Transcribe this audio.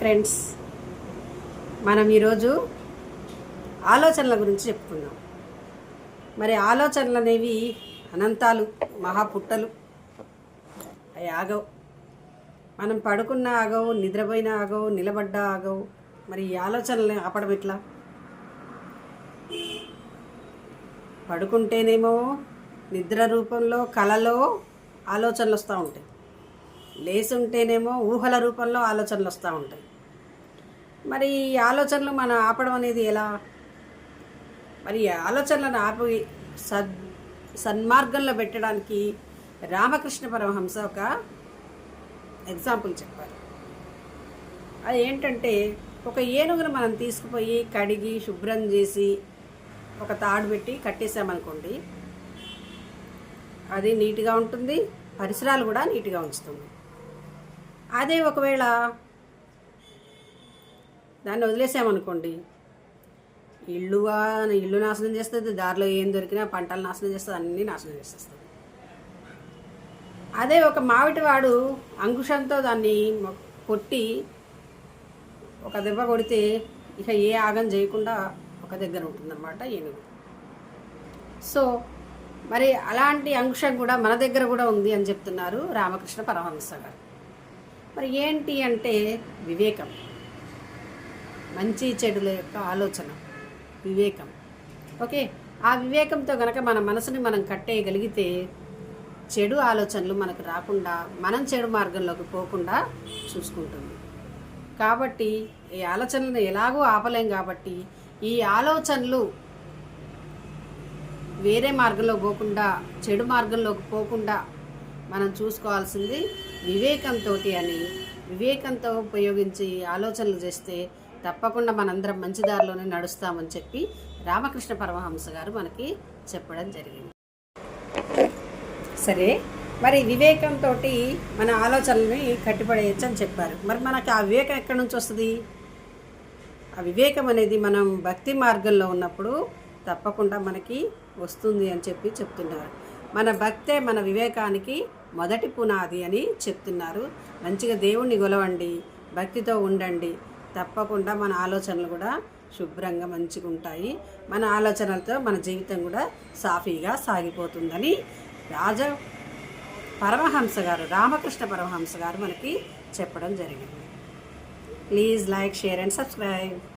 Friends మనం ఈరోజు ఆలోచనల గురించి చెప్పుకుందాం. మరి ఆలోచనలు అనేవి అనంతాలు మహాపుట్టలు. అవి ఆగవు. మనం పడుకున్న ఆగవు నిద్రపోయిన ఆగవు నిలబడ్డ ఆగవు. మరి ఈ ఆలోచనలు ఆపడం ఎట్లా? పడుకుంటేనేమో నిద్ర రూపంలో కలలో ఆలోచనలు వస్తూ ఉంటాయి. లేసుంటేనేమో ఊహల రూపంలో ఆలోచనలు వస్తూ ఉంటాయి. మరి ఈ ఆలోచనలు మనం ఆపడం అనేది ఎలా? మరి ఈ ఆలోచనలను ఆపి సద్ సన్మార్గంలో పెట్టడానికి రామకృష్ణ పరమహంస ఒక ఎగ్జాంపుల్ చెప్పారు అది ఏంటంటే ఒక ఏనుగును మనం తీసుకుపోయి కడిగి శుభ్రం చేసి ఒక తాడు పెట్టి కట్టేసామనుకోండి అది నీట్గా ఉంటుంది పరిసరాలు కూడా నీట్గా ఉంచుతుంది. అదే ఒకవేళ దాన్ని వదిలేసామనుకోండి. ఇల్లు ఇల్లు నాశనం చేస్తుంది దారిలో ఏం దొరికినా పంటలు నాశనం చేస్తుంది అన్నీ నాశనం చేసేస్తుంది. అదే ఒక మామిటి వాడు అంకుశంతో దాన్ని కొట్టి ఒక దెబ్బ కొడితే ఇక ఏ ఆగం చేయకుండా ఒక దగ్గర ఉంటుందన్నమాట ఏనుగు. సో మరి అలాంటి అంకుశం కూడా మన దగ్గర కూడా ఉంది అని చెప్తున్నారు రామకృష్ణ పరమహంస గారు. మరి ఏంటి అంటే వివేకం. మంచి చెడుల యొక్క ఆలోచన వివేకం. ఓకే? ఆ వివేకంతో కనుక మన మనసుని మనం కట్టేయగలిగితే చెడు ఆలోచనలు మనకు రాకుండా మనం చెడు మార్గంలోకి పోకుండా చూసుకుంటుంది. కాబట్టి ఈ ఆలోచనలను ఎలాగో ఆపలేం కాబట్టి ఈ ఆలోచనలు వేరే మార్గంలో పోకుండా చెడు మార్గంలోకి పోకుండా మనం చూసుకోవాల్సింది వివేకంతో అని. వివేకంతో ఉపయోగించి ఆలోచనలు చేస్తే తప్పకుండా మనందరం మంచి దారిలోనే నడుస్తామని చెప్పి రామకృష్ణ పరమహంస గారు మనకి చెప్పడం జరిగింది. సరే మరి వివేకంతో మన ఆలోచనల్ని కట్టిపడేయచ్చు అని చెప్పారు. మరి మనకి ఆ వివేకం ఎక్కడి నుంచి వస్తుంది? ఆ వివేకం అనేది మనం భక్తి మార్గంలో ఉన్నప్పుడు తప్పకుండా మనకి వస్తుంది అని చెప్పి చెప్తున్నారు. మన భక్తే మన వివేకానికి మొదటి పునాది అని చెప్తున్నారు. మంచిగా దేవుణ్ణి గొలవండి భక్తితో ఉండండి తప్పకుండా మన ఆలోచనలు కూడా శుభ్రంగా మంచిగా ఉంటాయి మన ఆలోచనలతో మన జీవితం కూడా సాఫీగా సాగిపోతుందని రాజ పరమహంస గారు రామకృష్ణ పరమహంస గారు మనకి చెప్పడం జరిగింది. Please like share and subscribe.